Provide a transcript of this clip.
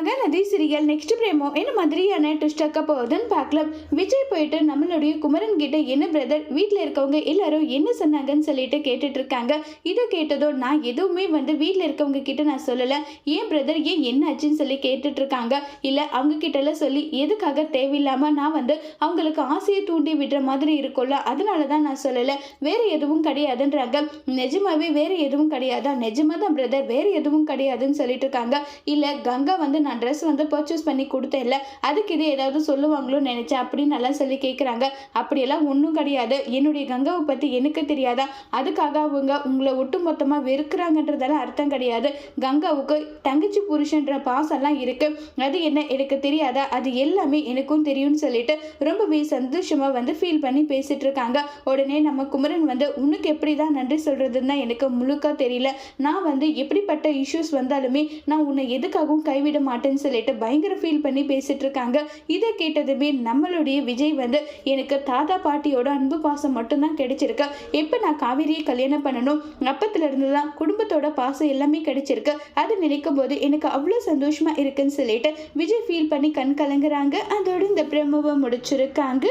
Mahanadi serial next பிரேமோ என்ன மாதிரியான twist ஆக்க போகுதுன்னு பார்க்கலாம். விஜய் போயிட்டு நம்மளுடைய குமரன் கிட்ட என்ன பிரதர் வீட்டில் இருக்கவங்க எல்லாரும் என்ன சொன்னாங்கன்னு சொல்லிட்டு கேட்டுட்டு இருக்காங்க. இதை கேட்டதும் நான் எதுவுமே வந்து வீட்டில் இருக்கவங்க கிட்ட நான் சொல்லலை. ஏன் பிரதர் ஏன் என்ன ஆச்சுன்னு சொல்லி கேட்டுட்டு இருக்காங்க. இல்லை அவங்க கிட்டலாம் சொல்லி எதுக்காக தேவையில்லாமல் நான் வந்து அவங்களுக்கு ஆசையை தூண்டி விடுற மாதிரி இருக்கும்ல அதனால தான் நான் சொல்லலை. வேற எதுவும் கிடையாதுன்றாங்க. நிஜமாவே வேற எதுவும் கிடையாதா? நிஜமா தான் பிரதர் வேற எதுவும் கிடையாதுன்னு சொல்லிட்டு இருக்காங்க. இல்லை கங்கா வந்து நான் ட்ரெஸ் வந்து பர்ச்சேஸ் பண்ணி கொடுத்தேன்ல அதுக்கு இது ஏதாவது சொல்லுவாங்களோன்னு நினச்சேன் அப்படின்னு நல்லா சொல்லி கேட்குறாங்க அப்படியெல்லாம் ஒன்றும் கிடையாது. என்னுடைய கங்காவை பற்றி எனக்கு தெரியாதா? அதுக்காக அவங்க உங்களை ஒட்டு மொத்தமாக வெறுக்கிறாங்கன்றதெல்லாம் அர்த்தம் கிடையாது. கங்காவுக்கு தங்கச்சி புருஷன்ற பாசம்லாம் இருக்குது அது என்ன எனக்கு தெரியாதா? அது எல்லாமே எனக்கும் தெரியும்னு சொல்லிட்டு ரொம்பவே சந்தோஷமாக வந்து ஃபீல் பண்ணி பேசிகிட்டு இருக்காங்க உடனே நம்ம குமரன் வந்து உனக்கு எப்படி தான் நன்றி சொல்கிறதுன்னு தான் எனக்கு முழுக்க தெரியல. நான் வந்து எப்படிப்பட்ட இஷ்யூஸ் வந்தாலுமே நான் உன்னை எதுக்காகவும் கைவிட மாட்டேன். மாட்டேன்னு சொல்லிட்டு பயங்கர ஃபீல் பண்ணி பேசிட்டு இருக்காங்க இதை கேட்டதுமே நம்மளுடைய விஜய் வந்து எனக்கு தாத்தா பாட்டியோட அன்பு பாசம் மட்டும்தான் கிடைச்சிருக்கு. எப்போ நான் காவேரியை கல்யாணம் பண்ணணும்? அப்பத்துல இருந்து தான் குடும்பத்தோட பாசம் எல்லாமே கிடைச்சிருக்கு. அது நினைக்கும் போது எனக்கு அவ்வளோ சந்தோஷமா இருக்குன்னு சொல்லிட்டு விஜய் ஃபீல் பண்ணி கண் கலங்குறாங்க. அதோட இந்த பிரம்மவை முடிச்சிருக்காங்க.